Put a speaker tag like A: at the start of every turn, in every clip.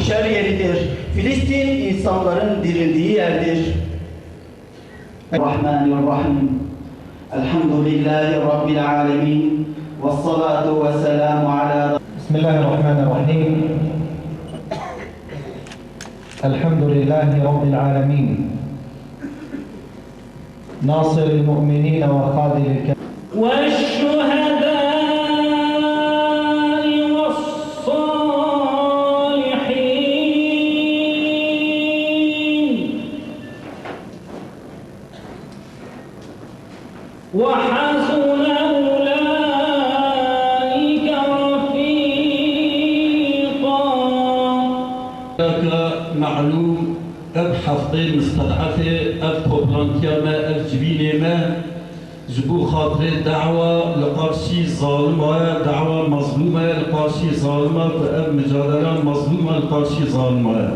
A: mahşer yeridir. Filistin insanların dirildiği yerdir. Rahmanirrahim. Elhamdülillahi Rabbil alemin. Ve salatu ve selamu ala
B: الرحيم الحمد لله رب العالمين ناصر المؤمنين
C: معلوم اب حفظي مستضعفة اب توبلانتيا ما اب جبيني جبو خاطر دعوة لقرشي ظالمة دعوة مظلومة لقرشي ظالمة اب مجادلة مظلومة لقرشي ظالمة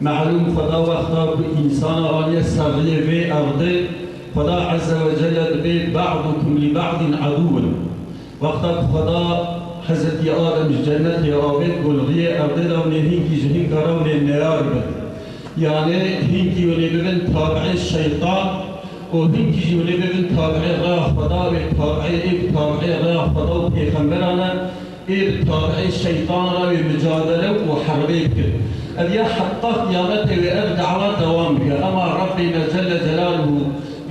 C: معلوم خدا وقتا إنسان آلية سغلية في أرضه خدا عز وجل بيت بعضكم لبعض عدو. وقت خدا حضرت آدم جنت رابط گلغی اردلون هنگی جهین کرون نیار بد. یعنی هنگی ولی ببن تابع شیطان و هنگی جولی ببن تابع غا خدا و تابع ایب تابع غا خدا و پیغمبرانه. ایب تابع شیطان و مجادله و حربی بکن اذ یا حتی قیامت و ار دعوات دوام بکن اما ربنا جل جلاله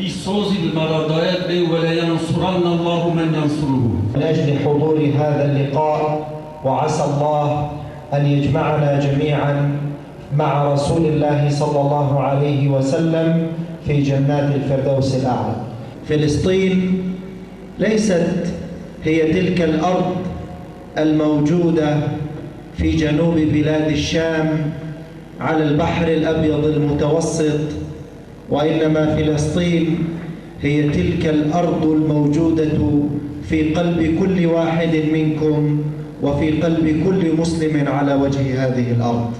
C: بصوز المرادات ولا ينصرن الله من ينصره.
B: من أجل حضور هذا اللقاء وعسى الله أن يجمعنا جميعا مع رسول الله صلى الله عليه وسلم في جنات الفردوس الأعلى. فلسطين ليست هي تلك الأرض الموجودة في جنوب بلاد الشام على البحر الأبيض المتوسط وإنما فلسطين هي تلك الأرض الموجودة في قلب كل واحد منكم وفي قلب كل مسلم على وجه هذه الأرض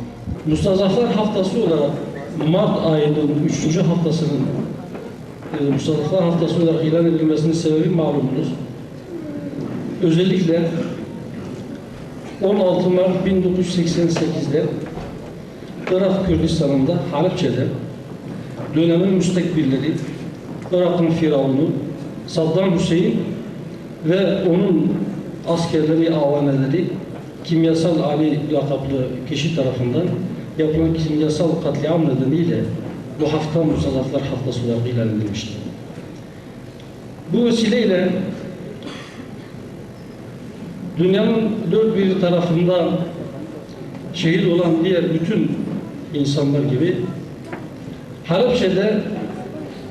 D: Mustazaflar Haftası olarak Mart ayının 3. haftasının e, Mustazaflar Haftası olarak ilan edilmesinin sebebi malumunuz. Özellikle 16 Mart 1988'de Irak Kürdistan'ında Halepçe'de dönemin müstekbirleri Irak'ın firavunu Saddam Hüseyin ve onun askerleri, avaneleri kimyasal Ali lakaplı kişi tarafından yapılan kimyasal katliam nedeniyle bu hafta Mustazaflar Haftası olarak ilan edilmiştir. Bu vesileyle dünyanın dört bir tarafında şehit olan diğer bütün insanlar gibi Halepçe'de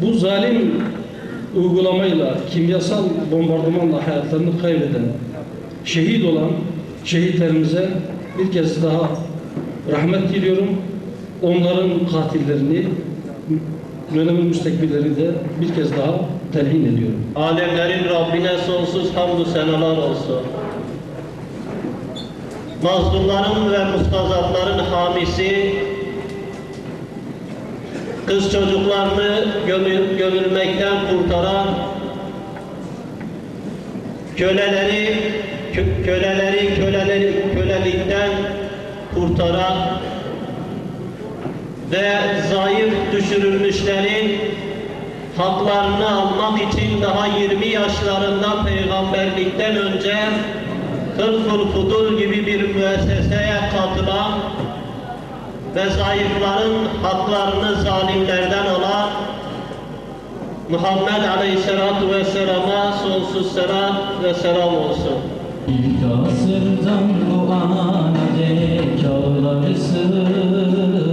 D: bu zalim uygulamayla, kimyasal bombardımanla hayatlarını kaybeden, şehit olan şehitlerimize bir kez daha rahmet diliyorum. Onların katillerini, dönemin müstekbirleri de bir kez daha telhin ediyorum.
E: Alemlerin Rabbine sonsuz hamdü senalar olsun. Mazlumların ve mustazafların hamisi, kız çocuklarını gömül, gömülmekten kurtaran, köleleri, kö- köleleri, köleleri, kölelikten kurtaran ve zayıf düşürülmüşlerin haklarını almak için daha 20 yaşlarında peygamberlikten önce Hırful Fudul gibi bir katılan ve zayıfların haklarını zalimlerden alan Muhammed Aleyhisselatü Vesselam'a sonsuz selam ve selam olsun.
F: Kasırdan bu anacek ağlar sığır